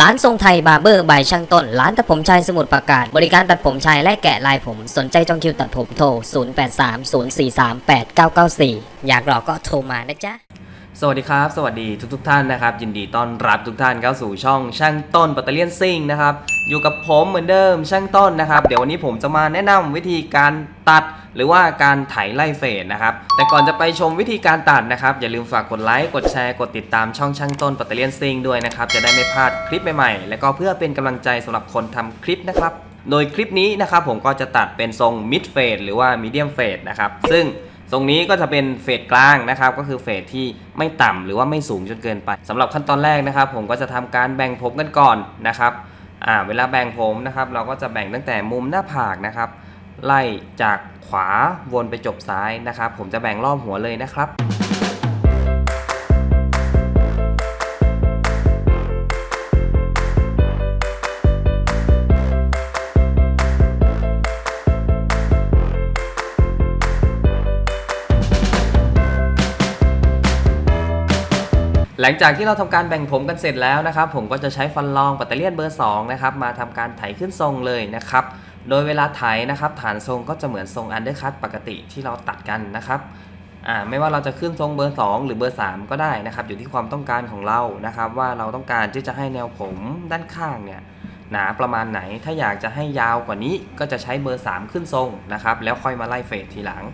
ร้านทรงไทยบาร์เบอร์บายช่างต้น ร้านตัดผมชายสมุทรปราการบริการตัดผมชายและแกะลายผม สนใจจองคิวตัดผมโทร 0830438994 อยากหลอกก็โทรมานะจ๊ะ สวัสดีครับ สวัสดีทุกทท่านนะครับ ยินดีต้อนรับทุกท่านเข้าสู่ช่องช่างต้นปัตเตอร์เลียนซิ่งนะครับ อยู่กับผมเหมือนเดิมช่างต้นนะครับ เดี๋ยววันนี้ผมจะมาแนะนำวิธีการตัด หรือว่าการไถไล่เฟดนะครับ แต่ก่อนจะไปชมวิธีการตัดนะครับ อย่าลืมฝากกดไลค์ กดแชร์ กดติดตามช่องช่างต้นปัตเตอร์เลียนซิ่งด้วยนะครับ จะได้ไม่พลาดคลิปใหม่ๆ และก็เพื่อเป็นกำลังใจสำหรับคนทำคลิปนะครับ โดยคลิปนี้นะครับผมก็จะตัดเป็นทรงมิดเฟดหรือว่ามีเดียมเฟดนะครับ ซึ่ง ตรงนี้ก็จะเป็นเฟสกลางนะครับ ก็คือเฟสที่ไม่ต่ำหรือว่าไม่สูงจนเกินไปสำหรับขั้นตอนแรกนะครับ ผมก็จะทำการแบ่งผมกันก่อนนะครับอ่าเวลาแบ่งผมนะครับ เราก็จะแบ่งตั้งแต่มุมหน้าผากนะครับ ไล่จากขวาวนไปจบซ้ายนะครับ ผมจะแบ่งรอบหัวเลยนะครับ หลังจากที่เราทำการแบ่งผมกันเสร็จแล้วนะครับ ผมก็จะใช้ฟันรองปัตเตอร์เลียนเบอร์2นะครับมาทำการไถขึ้นทรงเลยนะครับ โดยเวลาไถนะครับฐานทรงก็จะเหมือนทรงอันเดอร์คัตปกติที่เราตัดกันนะครับอ่าไม่ว่าเราจะขึ้นทรงเบอร์ 2 หรือเบอร์ 3 ก็ได้นะครับ อยู่ที่ความต้องการของเรานะครับ ว่าเราต้องการที่จะให้แนวผมด้านข้างเนี่ยหนาประมาณไหนถ้าอยากจะให้ยาวกว่านี้ก็จะใช้เบอร์ 3 ขึ้นทรงนะครับ แล้วค่อยมาไล่เฟดทีหลัง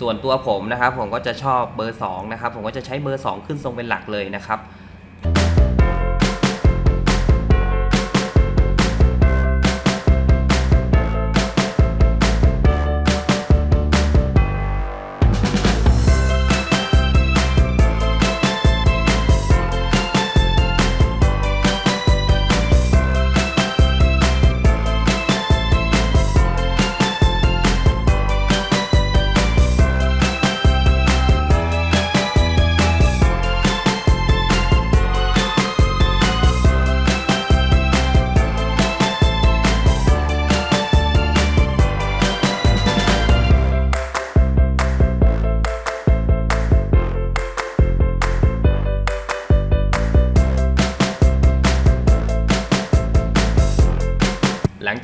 ส่วนตัวผมนะครับผมก็จะชอบเบอร์2นะครับผมก็จะใช้เบอร์ 2 ขึ้นทรงเป็นหลักเลยนะครับ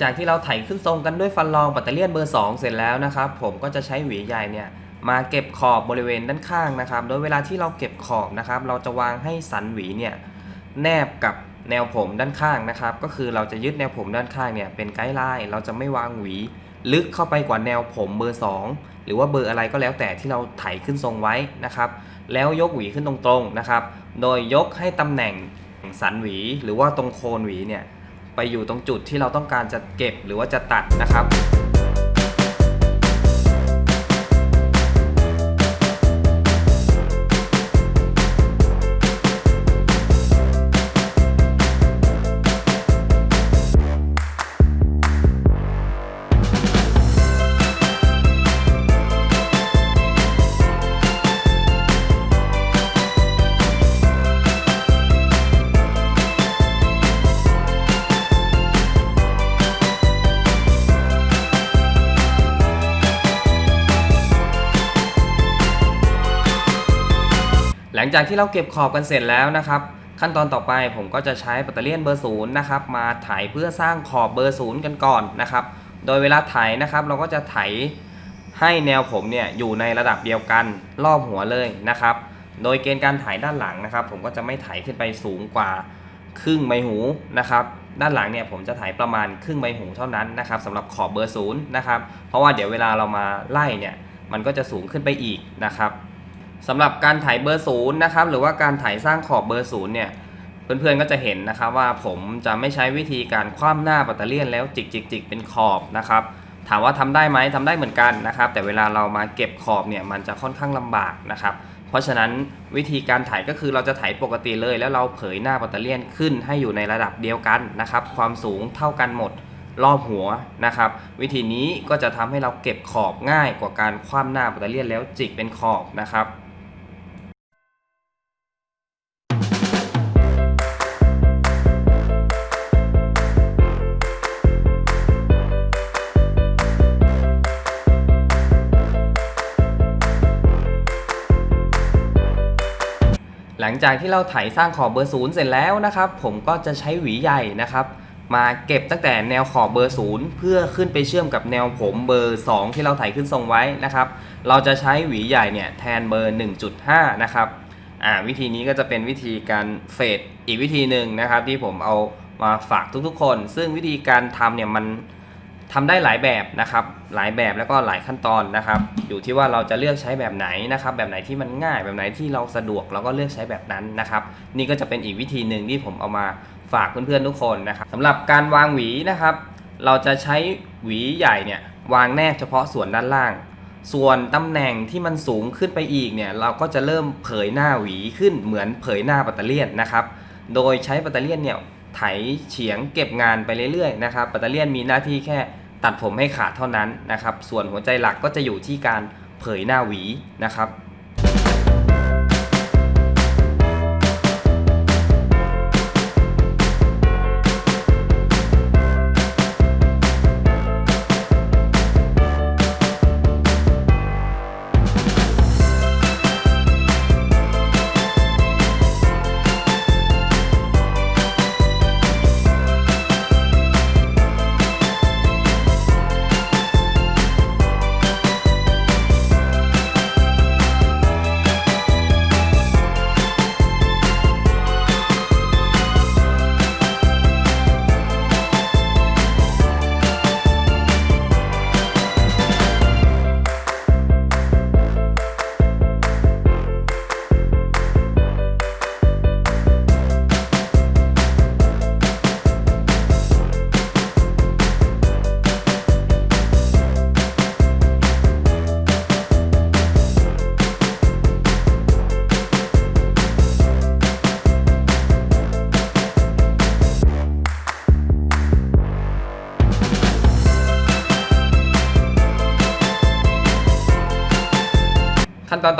จากที่เราไถขึ้นทรงกันด้วยฟันรองปัตเตอร์เลียนเบอร์ 2 เสร็จแล้วนะครับผมก็จะใช้หวีใหญ่เนี่ยมาเก็บขอบบริเวณด้านข้างนะครับ โดยเวลาที่เราเก็บขอบนะครับ เราจะวางให้สันหวีเนี่ยแนบกับแนวผมด้านข้างนะครับ ก็คือเราจะยึดแนวผมด้านข้างเนี่ยเป็นไกด์ไลน์เราจะไม่วางหวี ลึกเข้าไปกว่าแนวผมเบอร์ 2 หรือว่าเบอร์อะไรก็แล้วแต่ที่เราไถขึ้นทรงไว้นะครับ แล้วยกหวีขึ้นตรงๆนะครับ โดยยกให้ตำแหน่งสันหวี หรือว่าตรงโคนหวีเนี่ย ไปอยู่ตรงจุดที่เราต้องการจะเก็บหรือว่าจะตัดนะครับ หลังจากที่เราเก็บขอบกันเสร็จแล้วนะครับ ขั้นตอนต่อไปผมก็จะใช้ปัตเตอร์เลียนเบอร์ศูนย์นะครับมาไถเพื่อสร้างขอบเบอร์ศูนย์กันก่อนนะครับ โดยเวลาไถนะครับ เราก็จะไถให้แนวผมเนี่ยอยู่ในระดับเดียวกันรอบหัวเลยนะครับ โดยเกณฑ์การไถด้านหลังนะครับ ผมก็จะไม่ไถขึ้นไปสูงกว่าครึ่งใบหูนะครับ ด้านหลังเนี่ยผมจะไถประมาณครึ่งใบหูเท่านั้นนะครับสำหรับขอบเบอร์ศูนย์นะครับ เพราะว่าเดี๋ยวเวลาเรามาไล่เนี่ยมันก็จะสูงขึ้นไปอีกนะครับ สำหรับการถ่ายเบอร์ศูนย์นะครับหรือว่าการถ่ายสร้างขอบเบอร์ศูนย์เนี่ยเพื่อนๆก็จะเห็นนะครับว่าผมจะไม่ใช้วิธีการคว่ำหน้าปัตเตอร์เลียนแล้วจิกจิกจิกเป็นขอบนะครับถามว่าทำได้ไหมทำได้เหมือนกันนะครับ แต่เวลาเรามาเก็บขอบเนี่ยมันจะค่อนข้างลำบากนะครับ เพราะฉะนั้นวิธีการถ่ายก็คือเราจะถ่ายปกติเลย แล้วเราเผยหน้าปัตเตอร์เลียนขึ้นให้อยู่ในระดับเดียวกันนะครับ ความสูงเท่ากันหมดรอบหัวนะครับ วิธีนี้ก็จะทำให้เราเก็บขอบง่ายกว่าการคว่ำหน้าปัตเตอร์เลียนแล้วจิกเป็นขอบนะครับ หลังจากที่เราไถสร้างขอบเบอร์ศูนย์เสร็จแล้วนะครับ ผมก็จะใช้หวีใหญ่นะครับ มาเก็บตั้งแต่แนวขอบเบอร์ศูนย์เพื่อขึ้นไปเชื่อมกับแนวผมเบอร์ 2 ที่เราไถขึ้นทรงไว้นะครับ เราจะใช้หวีใหญ่เนี่ยแทนเบอร์ 1.5 นะครับอ่าวิธีนี้ก็จะเป็นวิธีการเฟดอีกวิธีหนึ่งนะครับ ที่ผมเอามาฝากทุกๆคน ซึ่งวิธีการทำเนี่ยมัน ทำได้หลายแบบนะครับ หลายแบบแล้วก็หลายขั้นตอนนะครับ อยู่ที่ว่าเราจะเลือกใช้แบบไหนนะครับ แบบไหนที่มันง่าย แบบไหนที่เราสะดวกเราก็เลือกใช้แบบนั้นนะครับ นี่ก็จะเป็นอีกวิธีหนึ่งที่ผมเอามาฝากเพื่อนๆทุกคนนะครับสำหรับการวางหวีนะครับ เราจะใช้หวีใหญ่เนี่ยวางแนบเฉพาะส่วนด้านล่าง ส่วนตำแหน่งที่มันสูงขึ้นไปอีกเนี่ยเราก็จะเริ่มเผยหน้าหวีขึ้นเหมือนเผยหน้าปัตเตอร์เลียนนะครับ โดยใช้ปัตเตอร์เลียนเนี่ย ไถเฉียงเก็บงานไปเรื่อยๆนะครับปัตเตอร์เลียนมีหน้าที่แค่ตัดผมให้ขาดเท่านั้นนะครับ ส่วนหัวใจหลักก็จะอยู่ที่การเผยหน้าหวีนะครับ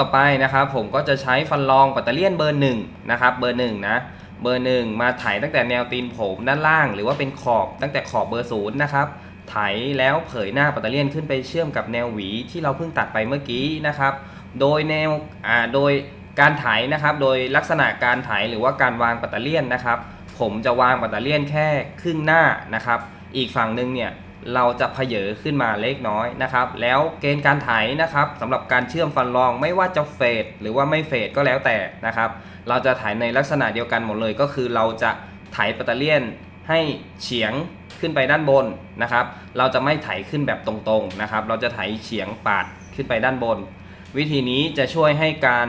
ต่อไปนะครับ ผมก็จะใช้ฟันรองปัตเตอร์เลียนเบอร์หนึ่งนะครับเบอร์หนึ่งนะเบอร์หนึ่งมาไถตั้งแต่แนวตีนผมด้านล่าง หรือว่าเป็นขอบตั้งแต่ขอบเบอร์ศูนย์นะครับไถแล้วเผยหน้าปัตเตอร์เลียนขึ้นไปเชื่อมกับแนวหวีที่เราเพิ่งตัดไปเมื่อกี้นะครับ โดยแนวอ่าโดยการไถนะครับ โดยลักษณะการไถหรือว่าการวางปัตเตอร์เลียนนะครับ ผมจะวางปัตเตอร์เลียนแค่ครึ่งหน้านะครับ อีกฝั่งหนึ่งเนี่ย เราจะเพเยอขึ้นมาเล็กน้อยนะครับ แล้วเกณฑ์การไถนะครับสำหรับการเชื่อมฟันรองไม่ว่าจะเฟดหรือว่าไม่เฟดก็แล้วแต่นะครับ เราจะไถในลักษณะเดียวกันหมดเลย ก็คือเราจะไถปัตเตอร์เลียนให้เฉียงขึ้นไปด้านบนนะครับ เราจะไม่ไถขึ้นแบบตรงๆนะครับ เราจะไถเฉียงปาดขึ้นไปด้านบน วิธีนี้จะช่วยให้การ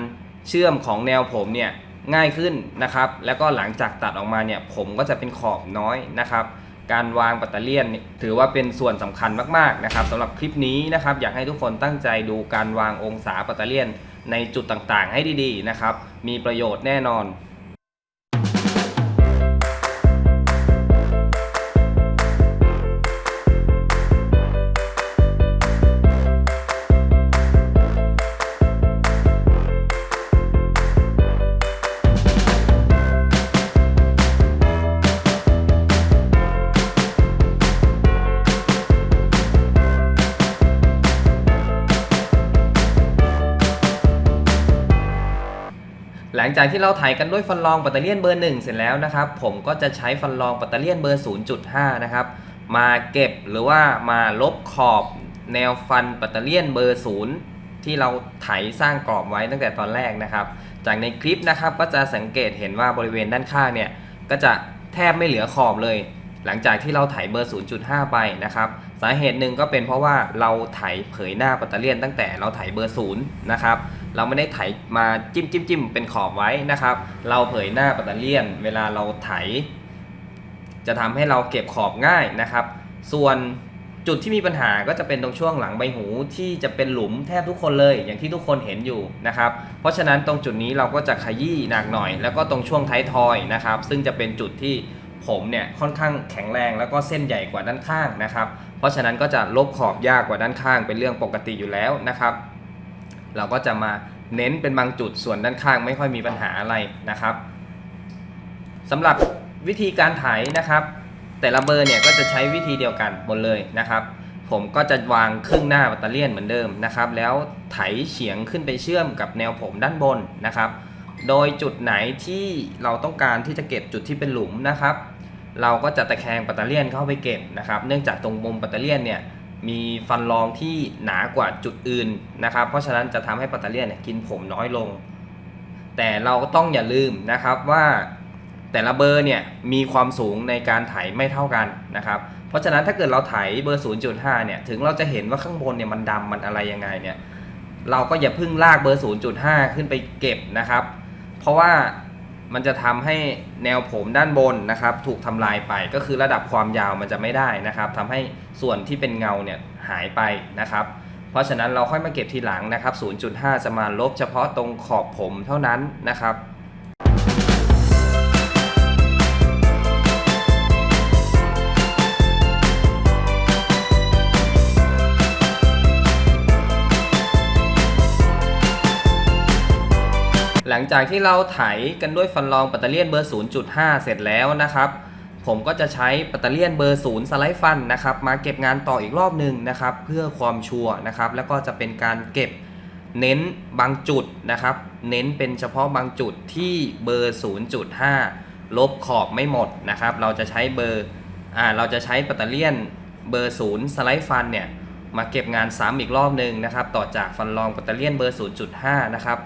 เชื่อมของแนวผมเนี่ยง่ายขึ้นนะครับ แล้วก็หลังจากตัดออกมาเนี่ยผมก็จะเป็นขอบน้อยนะครับ การวางปัตเตอร์เลียนนี่ถือว่าเป็นส่วนสำคัญมากๆนะครับสำหรับคลิปนี้นะครับอยากให้ทุกคนตั้งใจดูการวางองศาปัตเตอร์เลียนในจุดต่างๆ ให้ดีๆนะครับมีประโยชน์แน่นอน หลังจากที่เราถ่ายกันด้วยฟันรองปัตเตอร์เลียนเบอร์ 1 เสร็จแล้วนะครับ ผมก็จะใช้ฟันรองปัตเตอร์เลียนเบอร์ 0.5 นะครับ มาเก็บหรือว่ามาลบขอบแนวฟันปัตเตอร์เลียนเบอร์ 0 ที่เราไถสร้างกรอบไว้ตั้งแต่ตอนแรกนะครับ จากในคลิปนะครับก็จะสังเกตเห็นว่าบริเวณด้านข้างเนี่ยก็จะแทบไม่เหลือขอบเลย หลังจากที่เราไถเบอร์ 0.5 ไปนะครับสาเหตุหนึ่งก็เป็นเพราะว่าเราไถเผยหน้าปัตเตอร์เลียนตั้งแต่เราไถเบอร์0นะครับเราไม่ได้ไถมาจิ้มจิ้มจิ้มเป็นขอบไว้นะครับ เราเผยหน้าปัตเตอร์เลียน เวลาเราไถ จะทำให้เราเก็บขอบง่ายนะครับ ส่วนจุดที่มีปัญหาก็จะเป็นตรงช่วงหลังใบหูที่จะเป็นหลุมแทบทุกคนเลย อย่างที่ทุกคนเห็นอยู่นะครับ เพราะฉะนั้นตรงจุดนี้เราก็จะขยี้หนักหน่อย แล้วก็ตรงช่วงท้ายทอยนะครับ ซึ่งจะเป็นจุดที่ ผมเนี่ยค่อนข้างแข็งแรงแล้วก็เส้นใหญ่กว่าด้านข้างนะครับ เพราะฉะนั้นก็จะลบขอบยากกว่าด้านข้างเป็นเรื่องปกติอยู่แล้วนะครับ เราก็จะมาเน้นเป็นบางจุดส่วนด้านข้างไม่ค่อยมีปัญหาอะไรนะครับสำหรับวิธีการไถนะครับ แต่ละเบอร์เนี่ยก็จะใช้วิธีเดียวกันหมดเลยนะครับ ผมก็จะวางครึ่งหน้าแบตเตอเลียนเหมือนเดิมนะครับ แล้วไถเฉียงขึ้นไปเชื่อมกับแนวผมด้านบนนะครับ โดยจุดไหนที่เราต้องการที่จะเก็บจุดที่เป็นหลุมนะครับ เราก็จะตะแคงปัตเตอร์เลียนเข้าไปเก็บนะครับ เนื่องจากตรงมุมปัตเตอร์เลียนเนี่ยมีฟันรองที่หนากว่าจุดอื่นนะครับ เพราะฉะนั้นจะทำให้ปัตเตอร์เลียนเนี่ยกินผมน้อยลง แต่เราก็ต้องอย่าลืมนะครับว่าแต่ละเบอร์เนี่ยมีความสูงในการไถไม่เท่ากันนะครับ เพราะฉะนั้นถ้าเกิดเราไถเบอร์ 0.5 เนี่ยถึงเราจะเห็นว่าข้างบนเนี่ยมันดำมันอะไรยังไงเนี่ยเราก็อย่าพิ่งลากเบอร์ 0.5 ขึ้นไปเก็บนะครับ เพราะว่า มันจะทำให้แนวผมด้านบนนะครับ ถูกทำลายไปก็คือระดับความยาวมันจะไม่ได้นะครับทำให้ส่วนที่เป็นเงาเนี่ยหายไปนะครับ เพราะฉะนั้นเราค่อยมาเก็บทีหลังนะครับ 0.5 จะมาลบเฉพาะตรงขอบผมเท่านั้นนะครับ ลังจากที่เราไถกันด้วยฟันรองปัตเตอร์เลียนเบอร์ 0.5 เสร็จแล้วนะครับ ผมก็จะใช้ปัตเตอร์เลียนเบอร์ 0 สไลด์ฟันนะครับ มาเก็บงานต่ออีกรอบหนึ่งนะครับ เพื่อความชัวร์นะครับ แล้วก็จะเป็นการเก็บเน้นบางจุดนะครับ เน้นเป็นเฉพาะบางจุดที่เบอร์ 0.5 ลบขอบไม่หมดนะครับ เราจะใช้เบอร์อ่าเราจะใช้ปัตเตอร์เลียนเบอร์ 0 สไลด์ฟันเนี่ยมาเก็บงานซ้ำอีกรอบหนึ่งนะครับ ต่อจากฟันรองปัตเตอร์เลียนเบอร์ 0.5 นะครับ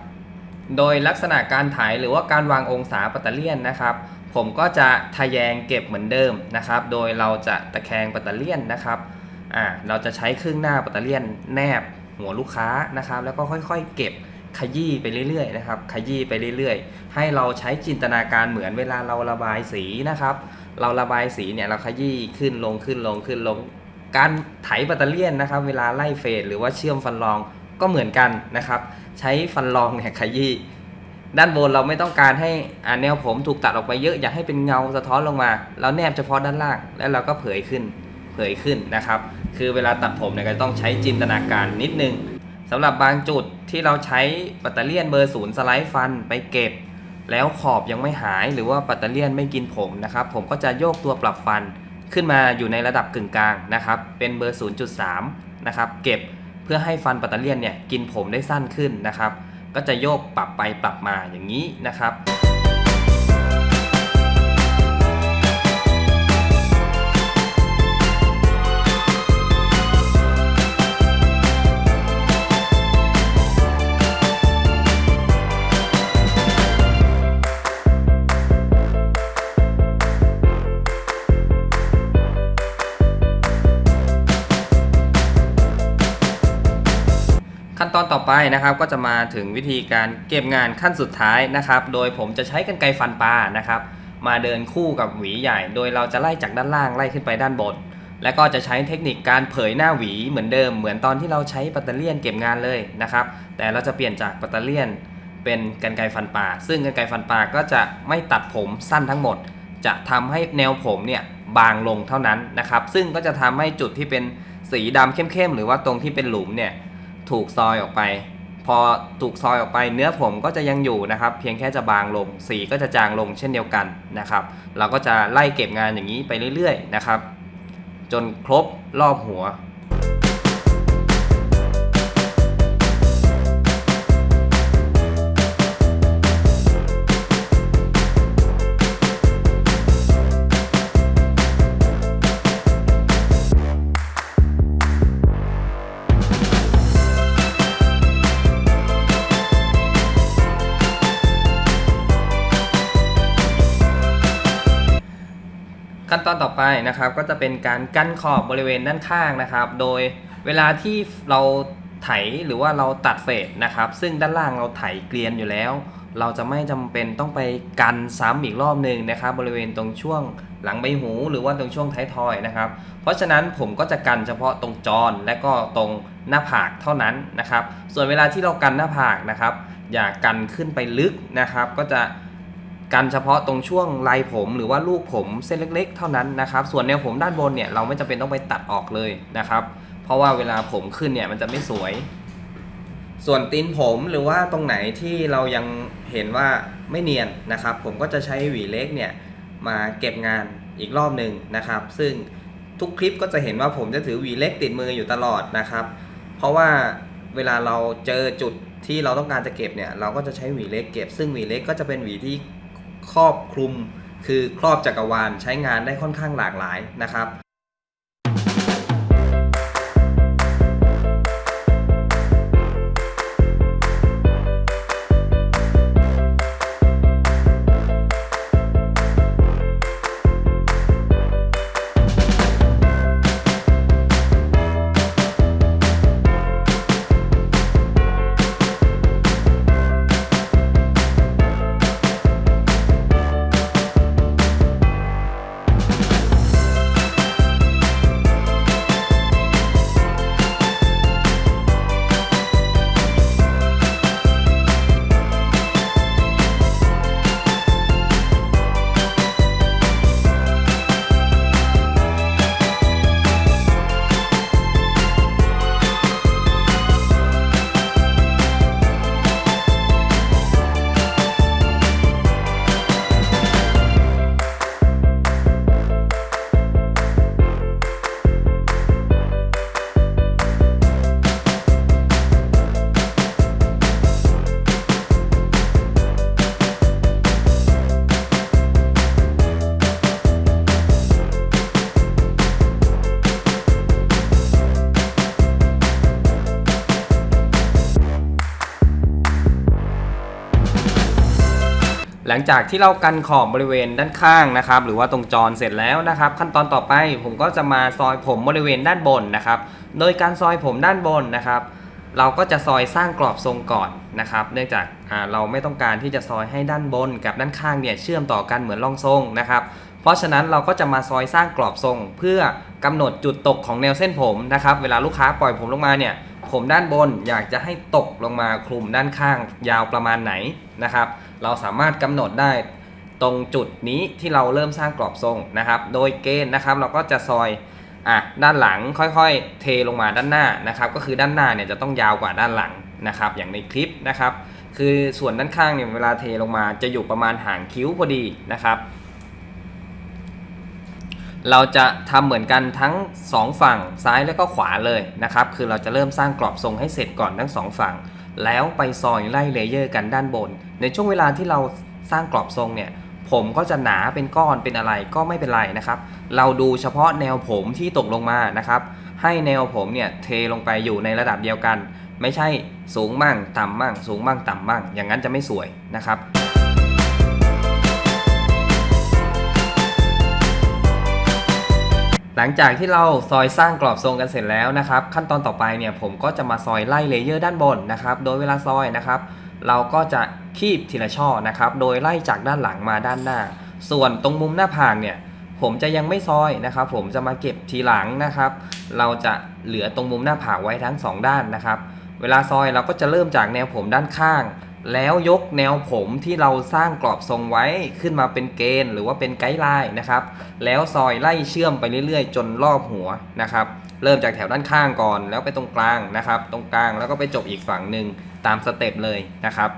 โดยลักษณะการถ่ายหรือว่าการวางองศาปัตเตอร์เลียนนะครับ ผมก็จะทะแยงเก็บเหมือนเดิมนะครับ โดยเราจะตะแคงปัตเตอร์เลียนนะครับอ่าเราจะใช้ครึ่งหน้าปัตเตอร์เลียนแนบหัวลูกค้านะครับ แล้วก็ค่อยๆ เก็บขยี้ไปเรื่อยๆนะครับ ขยี้ไปเรื่อยๆ ให้เราใช้จินตนาการเหมือนเวลาเราระบายสีนะครับ เราระบายสีเนี่ยเราขยี้ขึ้นลงขึ้นลงขึ้นลง การไถปัตเตอร์เลียนนะครับ เวลาไล่เฟดหรือว่าเชื่อมฟันรองก็เหมือนกันนะครับ ใช้ฟันรองเนี่ยขยี้ด้านบนเราไม่ต้องการให้อาแนวผมถูกตัดออกไปเยอะอยากให้เป็นเงาสะท้อนลงมา เราแนบเฉพาะด้านล่าง แล้วเราก็เผยขึ้นเผยขึ้นนะครับ คือเวลาตัดผมเนี่ยก็ต้องใช้จินตนาการนิดนึงสำหรับบางจุดที่เราใช้ปัตเตอร์เลียนเบอร์ศูนย์สไลด์ฟันไปเก็บ แล้วขอบยังไม่หายหรือว่าปัตเตอร์เลียนไม่กินผมนะครับ ผมก็จะโยกตัวปรับฟันขึ้นมาอยู่ในระดับกึ่งกลางนะครับ เป็นเบอร์ 0.3 นะครับ เก็บ พื่อให้ฟันปัตเตอร์เลียนเนี่ยกินผมได้สั้นขึ้นนะครับ ก็จะโยกปรับไปปรับมาอย่างนี้นะครับ ไปนะครับก็จะมาถึงวิธีการเก็บงานขั้นสุดท้ายนะครับ โดยผมจะใช้กรรไกฟันปลานะครับ มาเดินคู่กับหวีใหญ่ โดยเราจะไล่จากด้านล่างไล่ขึ้นไปด้านบน และก็จะใช้เทคนิคการเผยหน้าหวีเหมือนเดิมเหมือนตอนที่เราใช้ปัตเตอร์เลียนเก็บงานเลยนะครับ แต่เราจะเปลี่ยนจากปัตเตอร์เลียนเป็นกรรไกฟันปลาซึ่งกรรไกฟันปลาก็จะไม่ตัดผมสั้นทั้งหมด จะทำให้แนวผมเนี่ยบางลงเท่านั้นนะครับ ซึ่งก็จะทำให้จุดที่เป็นสีดำเข้มๆหรือว่าตรงที่เป็นหลุมเนี่ย ถูกซอยออกไป พอถูกซอยออกไป เนื้อผมก็จะยังอยู่นะครับ เพียงแค่จะบางลง สีก็จะจางลงเช่นเดียวกันนะครับ เราก็จะไล่เก็บงานอย่างนี้ไปเรื่อยๆนะครับ จนครบรอบหัว ขั้นตอนต่อไปนะครับก็จะเป็นการกั้นขอบบริเวณด้านข้างนะครับ โดยเวลาที่เราไถหรือว่าเราตัดเฟดนะครับ ซึ่งด้านล่างเราไถเกลียนอยู่แล้ว เราจะไม่จำเป็นต้องไปกันซ้ำอีกรอบหนึ่งนะครับ บริเวณตรงช่วงหลังใบหูหรือว่าตรงช่วงท้ายทอยนะครับ เพราะฉะนั้นผมก็จะกันเฉพาะตรงจรและก็ตรงหน้าผากเท่านั้นนะครับ ส่วนเวลาที่เรากันหน้าผากนะครับ อย่ากันขึ้นไปลึกนะครับ ก็จะ กันเฉพาะตรงช่วงลายผมหรือว่าลูกผมเส้นเล็กๆ เท่านั้นนะครับ ส่วนแนวผมด้านบนเนี่ยเราไม่จำเป็นต้องไปตัดออกเลยนะครับ เพราะว่าเวลาผมขึ้นเนี่ยมันจะไม่สวย ส่วนตีนผมหรือว่าตรงไหนที่เรายังเห็นว่าไม่เนียนนะครับ ผมก็จะใช้หวีเล็กเนี่ยมาเก็บงานอีกรอบหนึ่งนะครับ ซึ่งทุกคลิปก็จะเห็นว่าผมจะถือหวีเล็กติดมืออยู่ตลอดนะครับ เพราะว่าเวลาเราเจอจุดที่เราต้องการจะเก็บเนี่ยเราก็จะใช้หวีเล็กเก็บ ซึ่งหวีเล็กก็จะเป็นหวีที่ ครอบคลุม คือครอบจักรวาลใช้งานได้ค่อนข้างหลากหลายนะครับ หลังจากที่เรากันขอบบริเวณด้านข้างนะครับ หรือว่าตรงจรเสร็จแล้วนะครับ ขั้นตอนต่อไปผมก็จะมาซอยผมบริเวณด้านบนนะครับ โดยการซอยผมด้านบนนะครับ เราก็จะซอยสร้างกรอบทรงก่อนนะครับ เนื่องจากาเราไม่ต้องการที่จะซอยให้ด้านบนกับด้านข้างเนี่ยเชื่อมต่อกันเหมือนร่องทรงนะครับเพราะฉะนั้นเราก็จะมาซอยสร้างกรอบทรง เพื่อกำหนดจุดตกของแนวเส้นผมนะครับ เวลาลูกค้าปล่อยผมลงมาเนี่ย ผมด้านบนอยากจะให้ตกลงมาคลุมด้านข้างยาวประมาณไหนนะครับ เราสามารถกำหนดได้ตรงจุดนี้ที่เราเริ่มสร้างกรอบทรงนะครับ โดยเกณฑ์นะครับเราก็จะซอยอะด้านหลังค่อยๆ เทลงมาด้านหน้านะครับ ก็คือด้านหน้าเนี่ยจะต้องยาวกว่าด้านหลังนะครับ อย่างในคลิปนะครับ คือส่วนด้านข้างเนี่ยเวลาเทลงมาจะอยู่ประมาณห่างคิ้วพอดีนะครับ เราจะทำเหมือนกันทั้ง 2 ฝั่งซ้ายและก็ขวาเลยนะครับ คือเราจะเริ่มสร้างกรอบทรงให้เสร็จก่อนทั้ง 2 ฝั่ง แล้วไปซอยไล่เลเยอร์กันด้านบน ในช่วงเวลาที่เราสร้างกรอบทรงเนี่ยผมก็จะหนาเป็นก้อนเป็นอะไรก็ไม่เป็นไรนะครับ เราดูเฉพาะแนวผมที่ตกลงมานะครับ ให้แนวผมเนี่ยเทลงไปอยู่ในระดับเดียวกัน ไม่ใช่สูงบ้างต่ำบ้างสูงบ้างต่ำบ้างอย่างนั้นจะไม่สวยนะครับ ลังจากที่เราซอยสร้างกรอบทรงกันเสร็จแล้วนะครับ ขั้นตอนต่อไปเนี่ยผมก็จะมาซอยไล่เลเยอร์ด้านบนนะครับ โดยเวลาซอยนะครับ เราก็จะคีบทีละช่อนะครับ โดยไล่จากด้านหลังมาด้านหน้า ส่วนตรงมุมหน้าผากเนี่ยผมจะยังไม่ซอยนะครับ ผมจะมาเก็บทีหลังนะครับ เราจะเหลือตรงมุมหน้าผากไว้ทั้งสองด้านนะครับ เวลาซอยเราก็จะเริ่มจากแนวผมด้านข้าง แล้วยกแนวผมที่เราสร้างกรอบทรงไว้ขึ้นมาเป็นเกณฑ์ หรือว่าเป็นไกด์ไลน์นะครับ แล้วซอยไล่เชื่อมไปเรื่อยๆ จนรอบหัวนะครับ เริ่มจากแถวด้านข้างก่อน แล้วไปตรงกลางนะครับ ตรงกลางแล้วก็ไปจบอีกฝั่งหนึ่งตามสเต็ปเลยนะครับ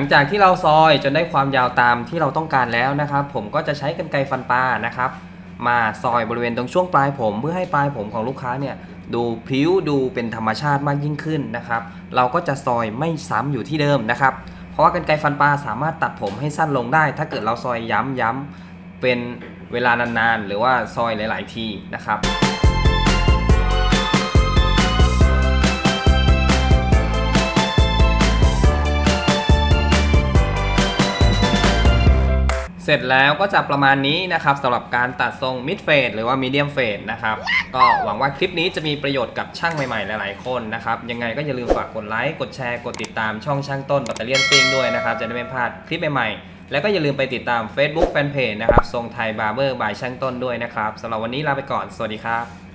งจากที่เราซอยจนได้ความยาวตามที่เราต้องการแล้วนะครับ ผมก็จะใช้กรรไกรฟันปลานะครับ มาซอยบริเวณตรงช่วงปลายผมเพื่อให้ปลายผมของลูกค้าเนี่ยดูพริ้วดูเป็นธรรมชาติมากยิ่งขึ้นนะครับ เราก็จะซอยไม่ซ้ำอยู่ที่เดิมนะครับ เพราะว่ากรรไกรฟันปลาสามารถตัดผมให้สั้นลงได้ ถ้าเกิดเราซอยย้ำย้ำๆเป็นเวลานานๆ หรือว่าซอยหลาย ๆ ทีนะครับ ร็จแล้วก็จะประมาณนี้นะครับสำหรับการตัดทรง mid fade หรือว่า medium fade นะครับ ก็หวังว่าคลิปนี้จะมีประโยชน์กับช่างใหม่ๆ หลายๆ คนนะครับ ยังไงก็อย่าลืมฝากกดไลค์ กดแชร์ กดติดตามช่องช่างต้นปัตเตอร์เลียนซิ่งด้วยนะครับ จะได้ไม่พลาดคลิปใหม่ๆ แล้วก็อย่าลืมไปติดตาม Facebook Fanpage นะครับทรงไทยบาร์เบอร์บายช่างต้นด้วยนะครับสำหรับวันนี้ลาไปก่อน สวัสดีครับ